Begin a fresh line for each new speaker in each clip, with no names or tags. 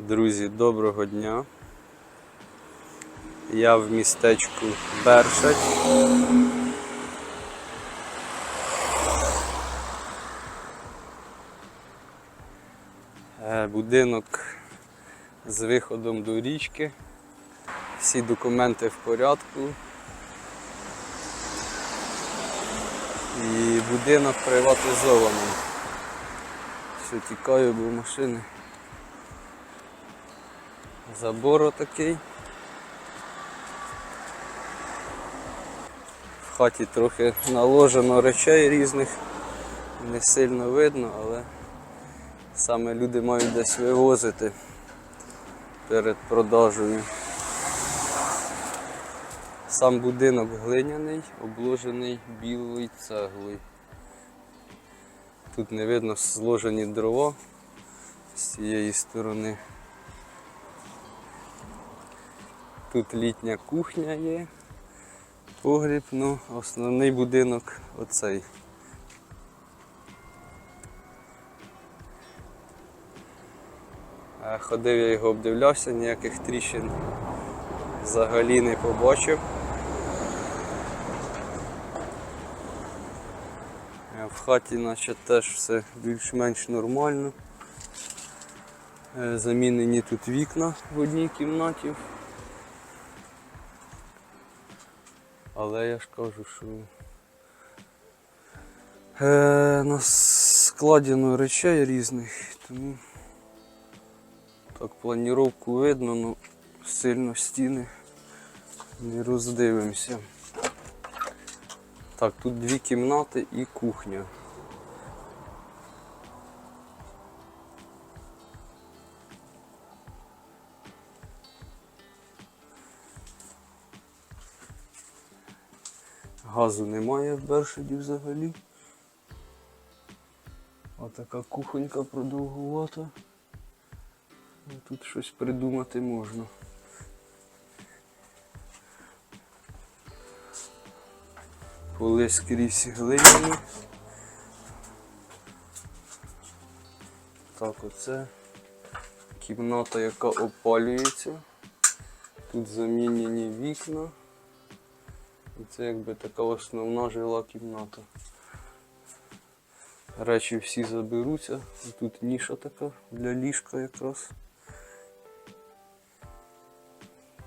Друзі, доброго дня. Я в містечку Бершать. Е, Будинок з виходом до річки. Всі документи в порядку. І будинок приватизований. Що тікаю, бо машини. Забор отакий. В хаті трохи наложено речей різних, не сильно видно, але саме люди мають десь вивозити перед продажею. Сам будинок глиняний, обложений білою цеглою. Тут не видно зложені дрова з цієї сторони. Тут літня кухня є, погріб, ну, основний будинок оцей. Ходив я його обдивлявся, ніяких тріщин взагалі не побачив. В хаті наче теж все більш-менш нормально. Е, Замінені тут вікна в одній кімнаті. Але я ж кажу, що е, на складено речей різних, тому так планіровку видно, але сильно стіни не роздивимося. Так, тут дві кімнати і кухня. Газу немає в Бершаді взагалі. Отака кухонька продовгувата. Ну, Тут щось придумати можна. Поли скрізь глиняні. Так, оце кімната, яка опалюється. Тут замінені вікна. І це якби така основна жила кімната. Речі всі заберуться. Тут ніша така для ліжка якраз.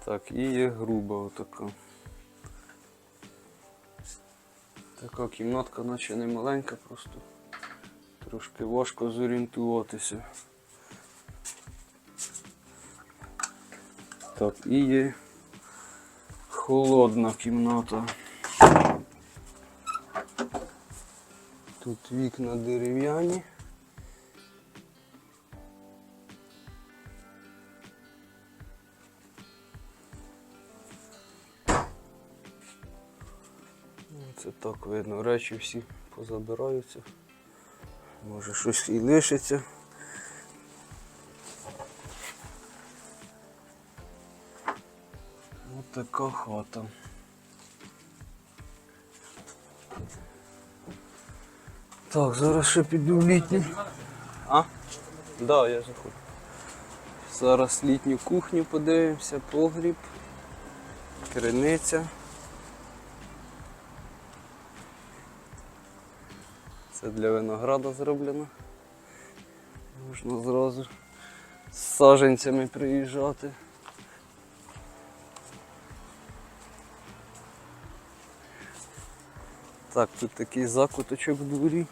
Так, і є груба отака. Така кімнатка наче не маленька, просто трошки важко зорієнтуватися. Так, і є холодна кімната. Тут вікна дерев'яні. Це так видно, речі всі позабираються. Може щось і лишиться. Така хата. Так, зараз ще піду в літню. А? Да, я заходжу. Зараз літню кухню подивимося, погріб, криниця. Це для винограда зроблено. Можна зразу з саженцями приїжджати. Так, тут такий закуточок в дворі.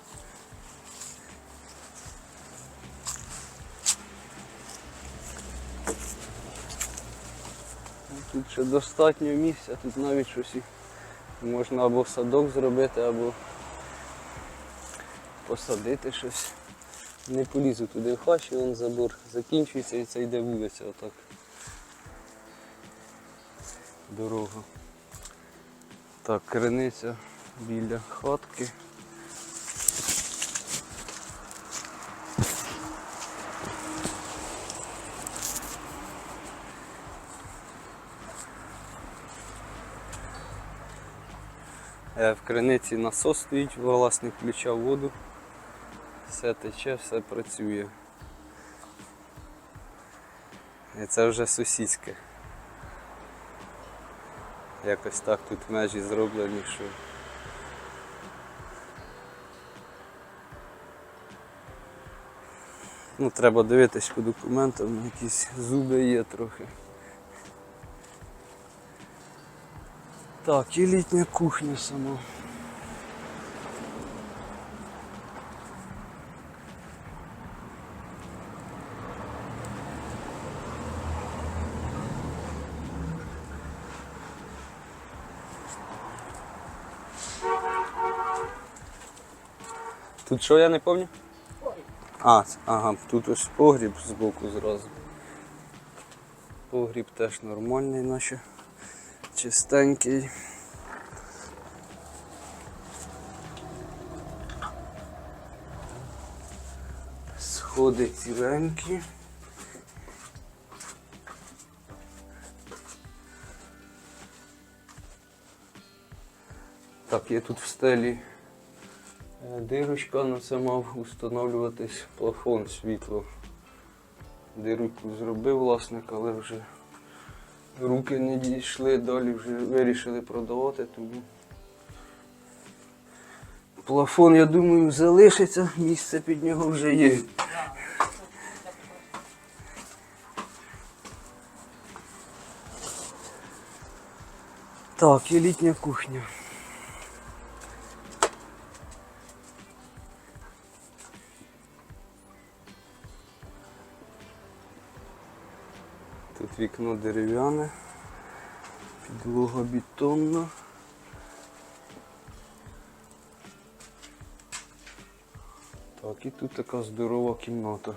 Тут ще достатньо місця, тут навіть щось можна або садок зробити, або посадити щось. Не полізу туди в хащі, вон забор закінчується і це йде вулиця отак. Дорога. Так, криниця біля хатки. Е, В криниці насос стоїть, власник включав воду. Все тече, все працює. І це вже сусідське. Якось так тут межі зроблені, що. Ну, треба дивитись по документам, якісь зуби є трохи. Так, і літня кухня сама. Тут що я не пам'ятаю? А, ага, тут ось погріб збоку зразу. Погріб теж нормальний, наче чистенький. Сходи ціленькі. Так, є тут в стелі Дирочка, на це мав встановлюватись плафон світло. Дирку зробив власник, але вже руки не дійшли, далі вже вирішили продавати, тому плафон, я думаю, залишиться, місце під нього вже є. Так, і літня кухня. Тут вікно дерев'яне, підлога бетонна. Так, і тут така здорова кімната.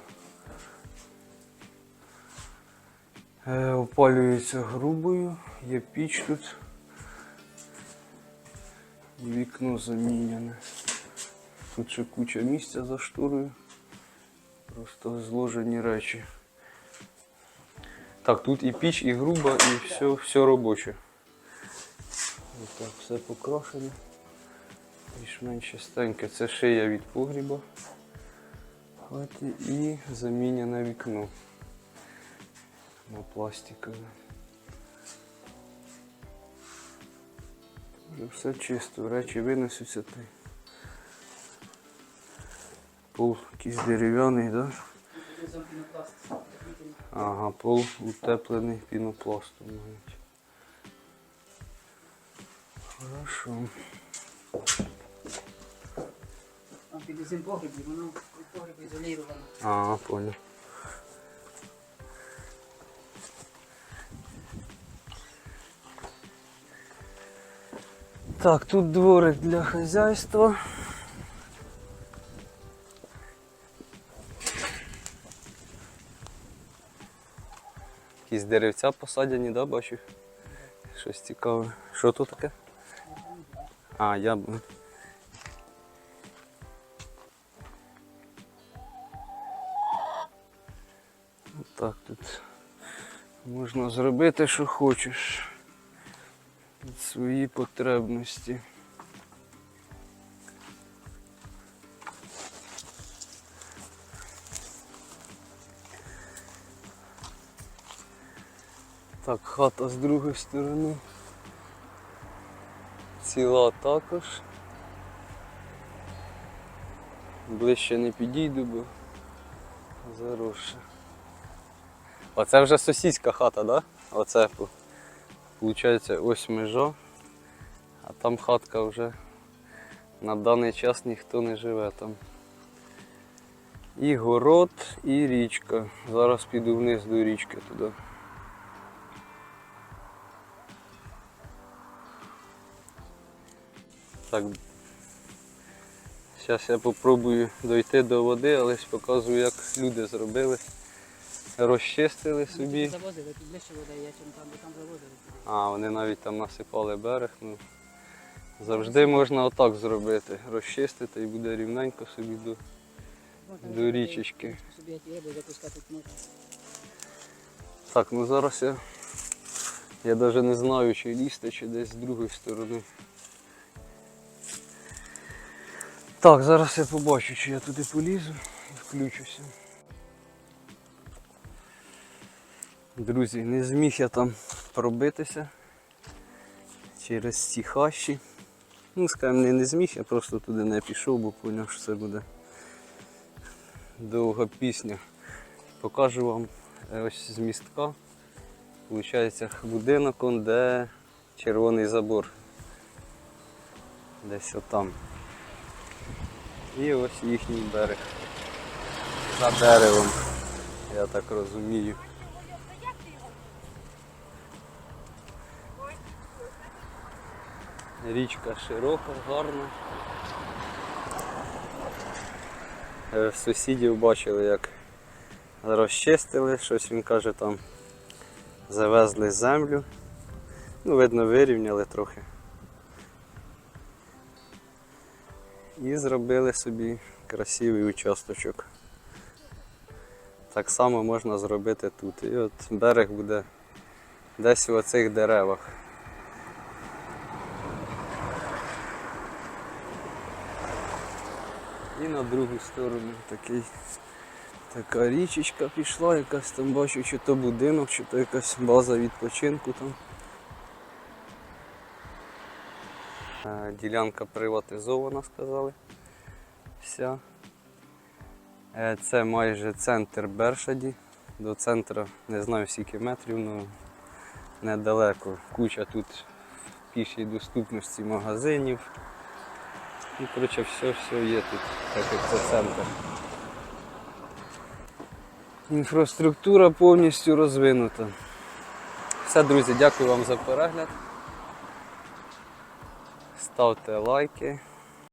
Е, опалюється грубою, є піч тут. Вікно заміняне. Тут ще куча місця за шторою. Просто зложені речі. Так, тут і піч, і груба, і все, все робоче. Ось так, все покрашено. Більш-менш чистеньке. Це шия від погріба. Хаті і заміняне вікно на пластикове. Вже все чисто, речі винесуться. й Пол якийсь дерев'яний, так? Да? Ага, пол утеплений пінопластом навіть. Хорошо.
Там під цим погрібі, воно погріб ізоліровано.
Ага, понял. Так, тут дворик для хазяйства. Якісь деревця посадяні, да, бачу? Щось цікаве. Що тут таке? А, яблуня. Так, тут можна зробити, що хочеш. Свої потребності. Так, хата з другої сторони. Ціла також. Ближче не підійду, бо заросше. Оце вже сусідська хата, да? Оце Получається ось межа, а там хатка вже на даний час ніхто не живе там. І город, і річка. Зараз піду вниз до річки туди. Так. Зараз я попробую дойти до води, але ж показую, як люди зробили. Розчистили собі.
Завозили, тут ближче вода є, чим там, бо там завозили.
А, вони навіть там насипали берег. Ну, завжди можна отак зробити. Розчистити і буде рівненько собі до.
Можна
До річечки.
Собі ті запускати можна.
Так, ну зараз я. Я навіть не знаю, чи лізти, чи десь з другої сторони. Так, зараз я побачу, чи я туди полізу і включуся. Друзі, не зміг я там пробитися через ці хащі. Ну, скажімо, не, не зміг, я просто туди не пішов, бо зрозумів, що це буде довга пісня. Покажу вам е, ось з містка. Получається будинок, де червоний забор. Десь отам. І ось їхній берег. За деревом, я так розумію. Річка широка, гарна. Е, сусідів бачили, як розчистили, щось він каже, там завезли землю. Ну, видно, вирівняли трохи. І зробили собі красивий участочок. Так само можна зробити тут. І от берег буде десь в оцих деревах. І на другу сторону такий, така річечка пішла, якась там бачу, чи то будинок, чи то якась база відпочинку там. Е, Ділянка приватизована, сказали. Вся. Е, Це майже центр Бершаді. До центру не знаю скільки метрів, але недалеко. Куча тут в пішій доступності магазинів. І коротше все, все є тут, так як це центр. Інфраструктура повністю розвинута. Все, друзі, дякую вам за перегляд. Ставте лайки.